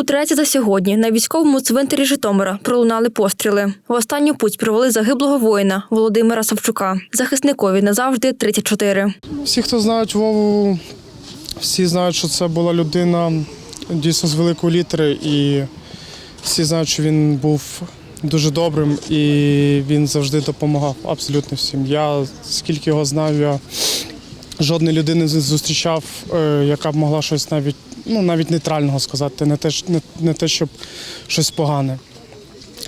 Утретє за сьогодні на військовому цвинтарі Житомира пролунали постріли. В останню путь провели загиблого воїна Володимира Савчука. Захисникові назавжди 34. Всі, хто знають Вову, всі знають, що це була людина дійсно з великої літери, і всі знають, що він був дуже добрим і він завжди допомагав абсолютно всім. Я скільки його знав, я жодної людини не зустрічав, е, яка б могла щось навіть, ну, навіть нейтрального сказати, не те, ж- не, не те, щоб щось погане.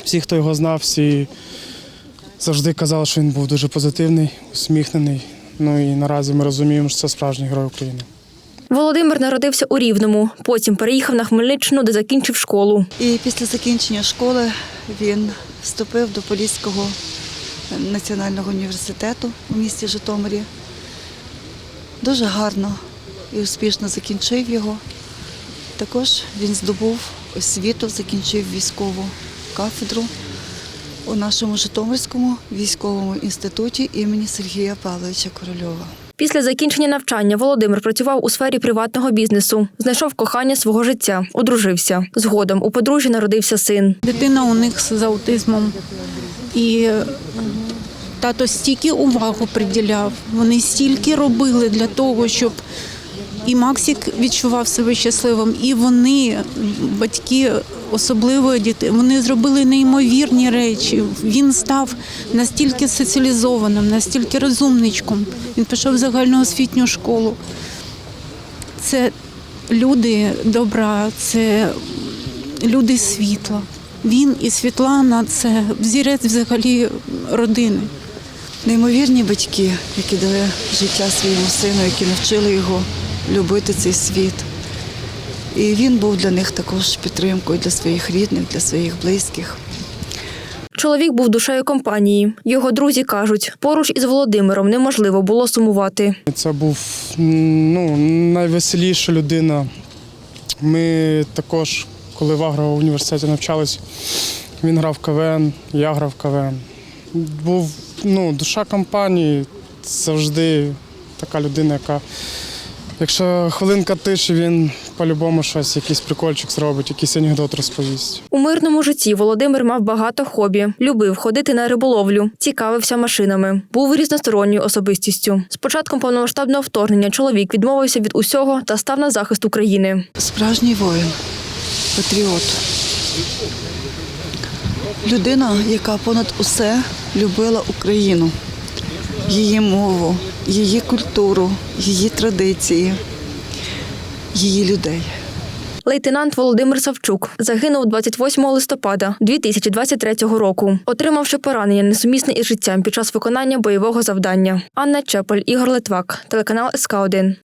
Всі, хто його знав, всі завжди казали, що він був дуже позитивний, усміхнений. Ну і наразі ми розуміємо, що це справжній герой України. Володимир народився у Рівному, потім переїхав на Хмельниччину, де закінчив школу. І після закінчення школи він вступив до Поліського національного університету у місті Житомирі. Дуже гарно і успішно закінчив його. Також він здобув освіту, закінчив військову кафедру у нашому Житомирському військовому інституті імені Сергія Павловича Корольова. Після закінчення навчання Володимир працював у сфері приватного бізнесу, знайшов кохання свого життя, одружився. Згодом у подружжя народився син. Дитина у них з аутизмом. І тато стільки увагу приділяв. Вони стільки робили для того, щоб і Максик відчував себе щасливим, і вони, батьки особливої дітей, вони зробили неймовірні речі. Він став настільки соціалізованим, настільки розумничком. Він пішов в загальноосвітню школу. Це люди добра, це люди світла. Він і Світлана це взірець взагалі родини. Неймовірні батьки, які дали життя своєму сину, які навчили його любити цей світ. І він був для них також підтримкою для своїх рідних, для своїх близьких. Чоловік був душею компанії. Його друзі кажуть, поруч із Володимиром неможливо було сумувати. Це був ну, найвеселіша людина. Ми також, коли в Агро університеті навчались, він грав в КВН, я грав в КВН. Був ну, душа компанії, завжди така людина, яка, якщо хвилинка тиші, він по-любому щось, якийсь прикольчик зробить, якийсь анекдот розповість. У мирному житті Володимир мав багато хобі, любив ходити на риболовлю, цікавився машинами, був різносторонньою особистістю. З початком повномасштабного вторгнення чоловік відмовився від усього та став на захист України. Справжній воїн, патріот. Людина, яка понад усе любила Україну, її мову, її культуру, її традиції, її людей. Лейтенант Володимир Савчук загинув 28 листопада 2023 року, отримавши поранення несумісне із життям під час виконання бойового завдання. Анна Чепель, Ігор Литвак, телеканал СК 1